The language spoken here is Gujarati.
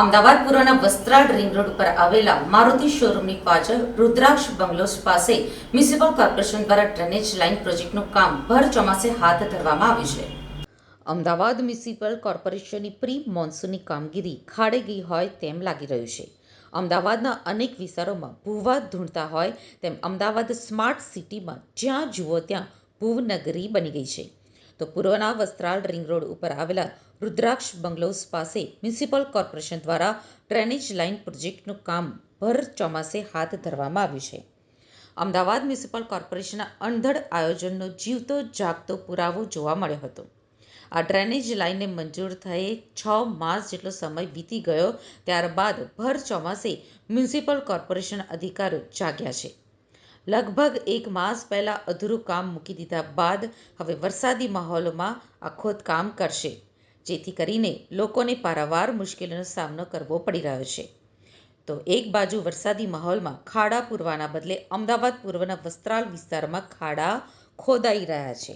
અમદાવાદ પૂર્વના વસ્ત્રાલ રિંગ રોડ પર આવેલા મારુતિ શોરૂમની પાછળ રુદ્રાક્ષ બંગલોસ પાસે મ્યુનિસિપલ કોર્પોરેશન દ્વારા ડ્રેનેજ લાઇન પ્રોજેક્ટનું કામ ભર ચોમાસે હાથ ધરવામાં આવ્યું છે. અમદાવાદ મ્યુનિસિપલ કોર્પોરેશનની પ્રી મોન્સૂનની કામગીરી ખાડે ગઈ હોય તેમ લાગી રહ્યું છે. અમદાવાદના અનેક વિસ્તારોમાં ભૂવા ધૂણતા હોય તેમ અમદાવાદ સ્માર્ટ સિટીમાં જ્યાં જુઓ ત્યાં ભૂવનગરી બની ગઈ છે. તો પૂર્વના વસ્ત્રાલ રિંગ રોડ ઉપર આવેલા રુદ્રાક્ષ બંગલોઝ પાસે મ્યુનિસિપલ કોર્પોરેશન દ્વારા ડ્રેનેજ લાઇન પ્રોજેક્ટનું કામ ભર ચોમાસે હાથ ધરવામાં આવ્યું છે. અમદાવાદ મ્યુનિસિપલ કોર્પોરેશનના અણધડ આયોજનનો જીવતો જાગતો પુરાવો જોવા મળ્યો હતો. આ ડ્રેનેજ લાઇનને મંજૂર થયે છ માસ જેટલો સમય વીતી ગયો, ત્યારબાદ ભર ચોમાસે મ્યુનિસિપલ કોર્પોરેશન અધિકારીઓ જાગ્યા છે. લગભગ એક માસ પહેલાં અધૂરું કામ મૂકી દીધા બાદ હવે વરસાદી માહોલમાં આ ખોદકામ કરશે, જેથી કરીને લોકોને પારાવાર મુશ્કેલીનો સામનો કરવો પડી રહ્યો છે. તો એક બાજુ વરસાદી માહોલમાં ખાડા પૂરવાના બદલે અમદાવાદ પૂર્વના વસ્ત્રાલ વિસ્તારમાં ખાડા ખોદાઈ રહ્યા છે.